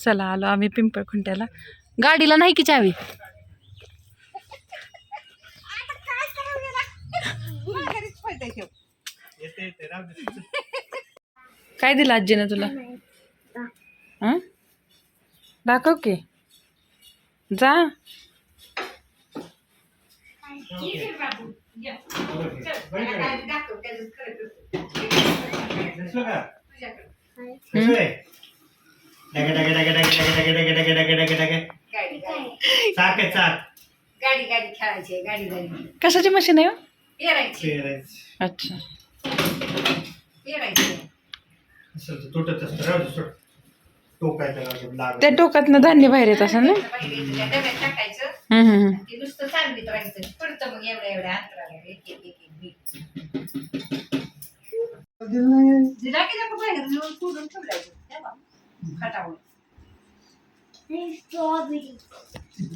चला आलो आम्ही पिंपळखुंट्याला गाडीला नाही की चावी? काय दिलं आजीनं तुला? हं? दाखव की. जा. चाक आहे चाक गाडी गाडी खेळायची गाडी गाडी कशाची मशीन आहे हो? पेरायची अच्छा पेरायची असं तर तुटत असतं राहू दे सोड टोक आहे त्याला लागत त्या टोकातनं धान्य बाहेर येत असं ना डब्यात टाकायचं हम्म, हम्म, हम्म. आणि ते नुसतं चालवीत राहायचं पडतं मग एवढ्या एवढ्या अंतराला एक एक एक एक बी दिला की आपण बाहेर नेऊन फोडून ठेवलायचं त्या बा, खटावर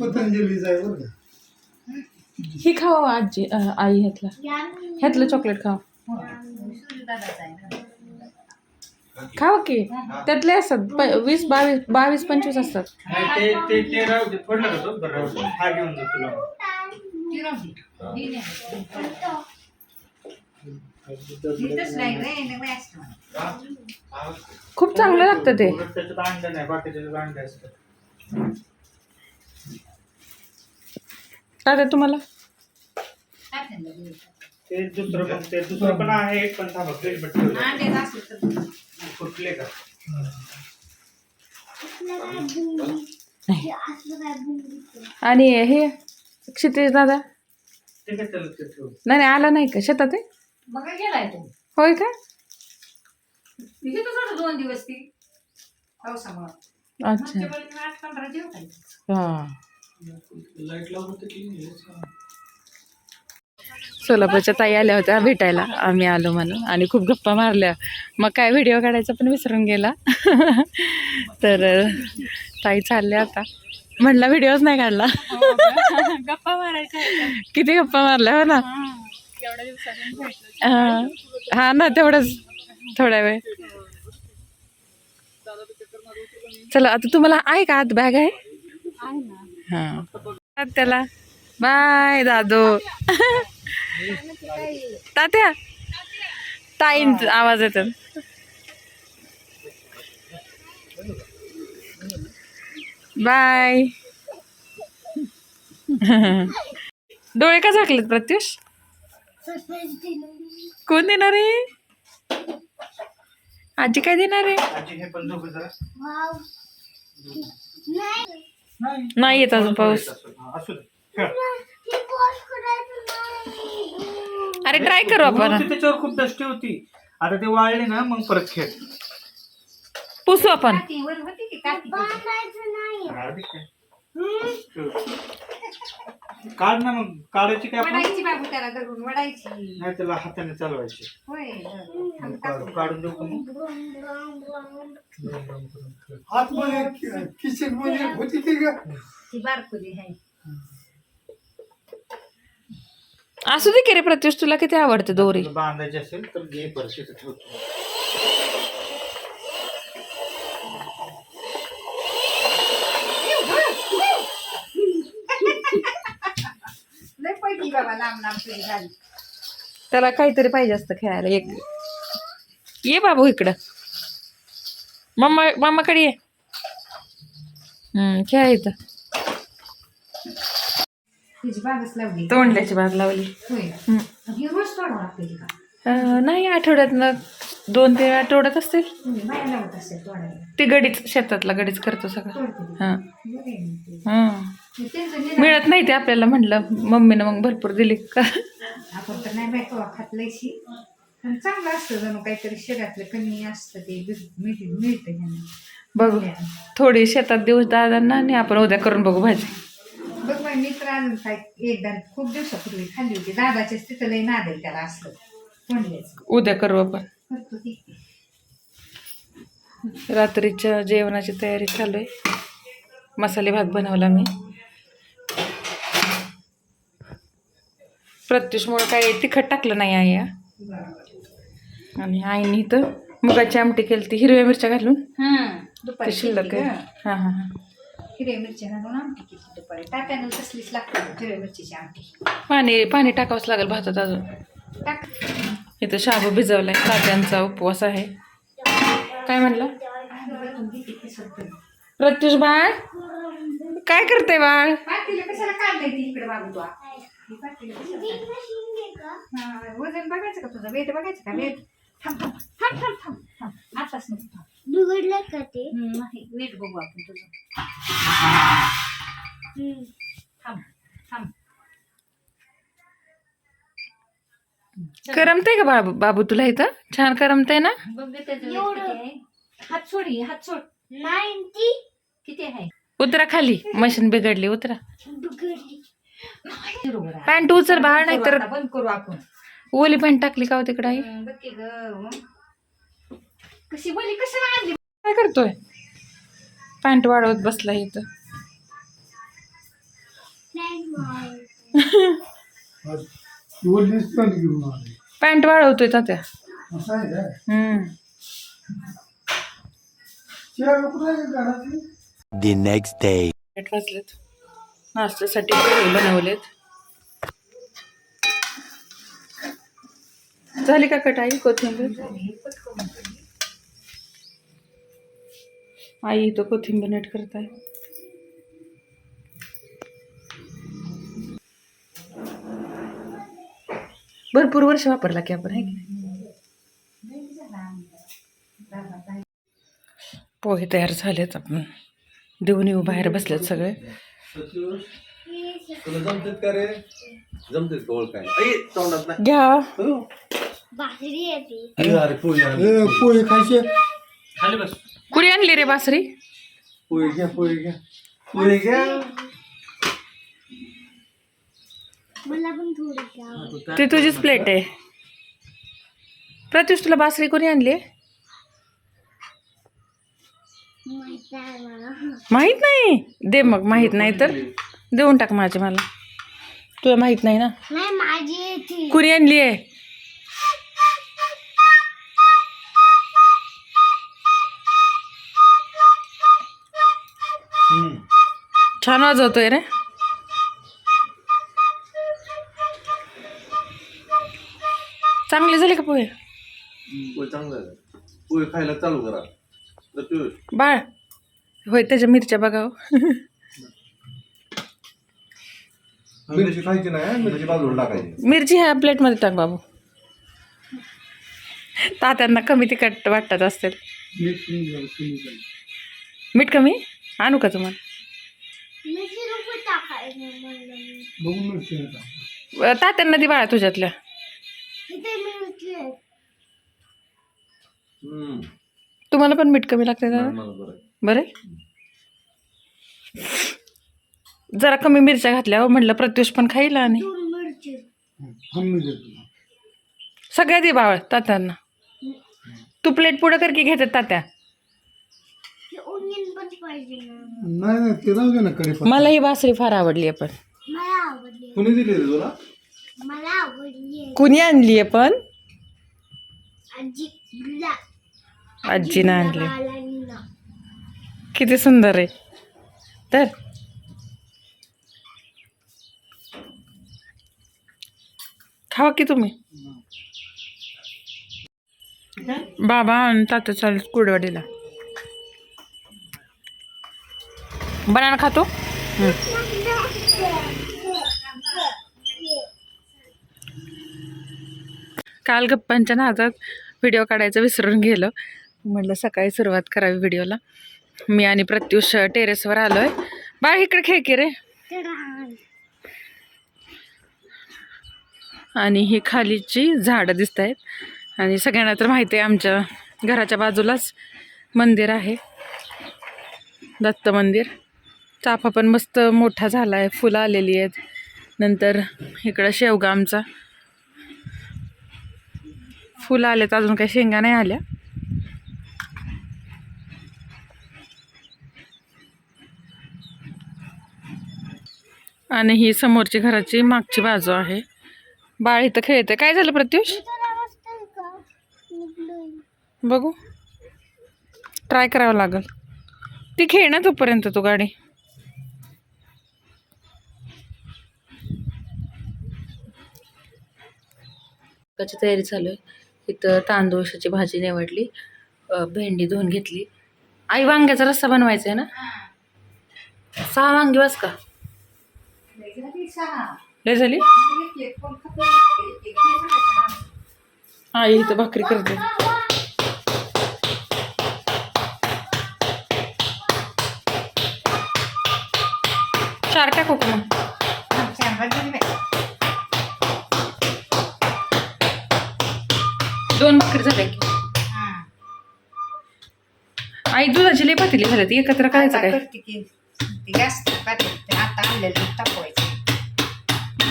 बरं का ही खावा आजी अं, आई ह्यातला. ह्यातलं चॉकलेट खावा सूर्यदादाचा आहे ना खावा की? त्यातले असतात प- वीस बावीस बावीस पंचवीस असतात. ते ते ते राहू दे पडलं का तो बरं राहू दे. हा घेऊन जा तुला. ती राहू दे. ही नाही. ही तसं नाही रे, नाही मॅच खूप चांगलं लागतं ते. उलट त्याच्यात अंड नाही बाकीच्या अंडे असतात. दादा तुम्हाला? ते दुसरं पण ते दुसरं पण आहे पण थांबा प्लेट बट ठेवलं. अंडे असलं तर फुटले का? आणि हे क्षितेश दादा? काय नाही नाही आला नाही का? शेतात होय का? दोन दिवस ती. पावसामुळं. अच्छा. मागच्या वेळी आठ पंधरा दिवस आहे. हा. लाइट लावून की सोलापूरच्या ताई आल्या होत्या भेटायला. आम्ही आलो म्हणून. आणि खूप गप्पा मारल्या. मग काय व्हिडिओ काढायचा पण विसरून गेला. तर ताई चालल्या आता. म्हणला व्हिडिओच नाही काढला. गप्पा मारायच्या किती गप्पा मारल्या हो ना? एवढ्या दिवसातून भेटलो. हा. हा ना तेवढंच. थोडा वेळ. चला आता तुम्हाला आहे का आत बॅग आहे? हा. त्याला. बाय दादू. तात्या. ताईंचा आवाज येतो. बाय. डोळे का झाकलेत प्रत्युष? कोण देणार आहे? आजी काय देणार आहे? हे नाही येत अजून पाऊस. असू दे. खेळ. अरे ट्राय करू आपण. त्याच्यावर खूप दष्टी होती. आता ते वाळले ना मग परत खेळ. पुसू आपण. वर होती की काठी काढ ना मग. काढायची काय आपण वडायची बाबू त्याला धरून वडायची. नाही त्याला हाताने चालवायची. होय. धरून. काढ- काढून देऊ का मग? आतमध्ये किचनमध्ये होती ती बारकुली आहे. असू दे की रे प्रत्युष तुला किती आवडते दोरी? बांधायची असेल तर घे परशी ठेवतो लय पडली बाबा लांब लांब तुझी झाली. त्याला काहीतरी पाहिजे असतं खेळायला. एक ये बाबू इकडं. मम्मा मम्माकडे ये. हम्म खेळा इथं. तुझी बागच लावली. तोंडल्याची बाग लावली. होय. हम्म. ही रोज तोडावं लागते का? अं, नाही आठवड्यातनं दोन तीन आठवड्यात असतील. तुम्ही बाया लावत असेल तोडायला ती गडीच शेतातला गडीच करतो सगळं. तोडते ती. हां. बरं आहे मग ते. हां. मिळत नाही ते आपल्याला म्हणलं मम्मीनं मग भरपूर दिली. का आपण तर नाही बाय कवा खात लयशी पण चांगलं असतं जणू काहीतरी शरीरातलं कमी असतं ते. मिळते ह्यांना बघू. थोडी शेतात देऊ दादांना आणि आपण उद्या करून बघू भाजी. बघ माझे मित्र अजून काय एकदा खूप दिवसापूर्वी खाल्ली होती. दादाच्याच तिथं लय नाद आहे त्याला असतं तोंडल्याचं उद्या करू आपण. करतो ती रात्रीच्या जेवणाची तयारी चालू आहे. मसाले भात बनवला मी. प्रत्युषमुळं काही तिखट टाकलं नाही आई. या आणि आईने इथं मुगाची आमटी केली ती हिरव्या मिरच्या घालून. ते शिल्लक आहे. हां हां हां. हिरव्या मिरची घालून आमटी केली दुपारी. टाकायला तसलीच लागते हिरव्या मिरचीची आमटी. पाणी पाणी टाकावंच लागेल भातात अजून. टाक. इथं शाबू भिजवलाय तात्यांचा उपवास आहे. काय म्हणलं? प्रत्युष बाळ काय करते बाळ? हा, वजन बघायचं का तुझं? वेट बघायचं का? वेट. थांब थांब थांब थांब थांब थांब. आताच नको थांब. बिघडलं का ते? हम्म, नाही. वेट बघू आपण तुझं. थांब थांब. करमते का बाबू बाबू तुला इथं? छान करमते ना? बघ गं त्याचं weight एवढं. किती आहे. हात सोड ही, हात सोड. नाईन्टी. किती आहे? उतरा खाली. मशीन बिघडली उतरा. बिघडली. पॅन्ट उचल बाळ नाही तर बंद करू आपण. ओली पॅन्ट टाकली का हो तिकडे आई. कशी बोली कशाला आणली? काय करतोय? पॅन्ट वाढवत बसला इथं. पॅन्ट वाढवतोय तात्या असं आहे काय हम्म. The next day. वाजलेत. नाश्त्यासाठी पोहे बनवलेत. झाली का कटाई कोथिंबीर? आई इथं कोथिंबीर नीट करत आहे भरपूर वर्ष वापरला की आपण आहे की पोहे तयार झालेत आपण. देऊन येऊ बाहेर बसलेत सगळे. तुला जमतेत का रे जमतेत का ओळखाय ऐ, तोंडात नाही घ्या भाकरी येते अरे अरे पोळी आण. ए, पोहे खायचे खाली बस। कुणी आणली रे बासरी। पोळी घ्या पोळी घ्या पोळी घ्या मला पण थोडी द्या. ती तुझीच प्लेट आहे प्रत्युष तुला बासरी कोणी आणली आहे मला माहीत नाही? दे मग माहीत नाही तर. देऊन टाक माझे मला. तुला माहीत नाही ना? नाही माझी येते. कुणी आणली आहे. छान वाजवतोय रे. चांगली झाली का पोहे? पोळी चांगलं पोळी खायला चालू करा. बाळ. होय त्याच्या मिरच्या बघाव मिरची खायची नाही मिरची बाजूला टाकायची. मिरची ह्या प्लेटमध्ये टाक बाबू. तात्यांना कमी तिखट वाटत असेल. मीठ कमी? आणू का तुम्हाला? तात्यांना दी बाळा तुझ्यातल्या. तुम्हाला पण मीठ कमी लागते दादा बरं जरा कमी मिरच्या घातल्या हो म्हटलं प्रत्युष पण खाईल आणि. सगळ्या दे बाळ तात्यांना. तू प्लेट पुढं कर की घेतात तात्या. ओनियन पण पाहिजे ना. नाही नाही ते राहू दे ना कडे मला ही बासरी फार आवडली आहे पण. मला आवडली कुणी दिली रे तुला? मला आवडली आहे. कुणी आणली आहे पण? आजीनं आणली. किती सुंदर आहे. तर. खावा की तुम्ही? बाबा आणि तात्या चालेल कुडवाडीला. बनाना खातो. काल गप्पांच्या नादात व्हिडिओ काढायचं विसरून गेलो. म्हटलं सकाळी सुरुवात करावी व्हिडिओला. मी आणि प्रत्युष टेरेसवर आलो आहे बाळ इकडे खेळ रे. आणि ही खालीची झाडं दिसत आहेत आणि सगळ्यांना तर माहिती आहे आमच्या घराच्या बाजूलाच मंदिर आहे. दत्त मंदिर. चाफा पण मस्त मोठा झाला आहे फुलं आलेली आहेत. नंतर इकडं शेवगा आमचा. फुलं आलेत. अजून काही शेंगा नाही आल्या. आणि ही समोरची घराची मागची बाजू आहे. बाळ इथं खेळते काय झालं प्रत्युष? बघू. ट्राय करावं लागल. ती खेळ ना तोपर्यंत तू गाडी. त्याची तयारी चालू आहे. इथं तांदूळशाची भाजी निवडली. भेंडी धुवून घेतली. आई वांग्याचा रस्सा बनवायचा आहे ना सहा वांगी वास का? लय झाली. लय हे. आई इथं भाकरी करते चार टाकू का मग. दोन भाकरी झाल्या की हा. आई दुधाची लई पातेली झाल्या ती एकत्र करायचं काय आता आणलेलं तापवायचं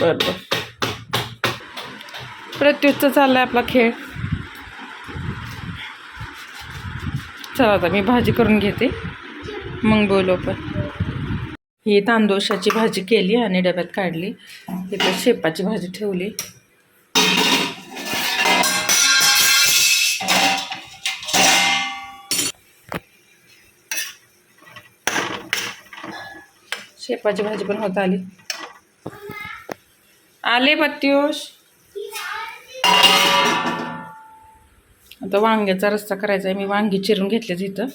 बरं बर प्रत्युषचा आहे आपला खेळ. चला आता मी भाजी करून घेते. मग बोलू आपण. ही तांदोशाची भाजी केली आणि डब्यात काढली. इथं शेपाची भाजी ठेवली. शेपाची भाजी पण होत आली. आले पत्युष. आता वांग्याचा रस्ता करायचा आहे मी वांगी चिरून घेतले इथं.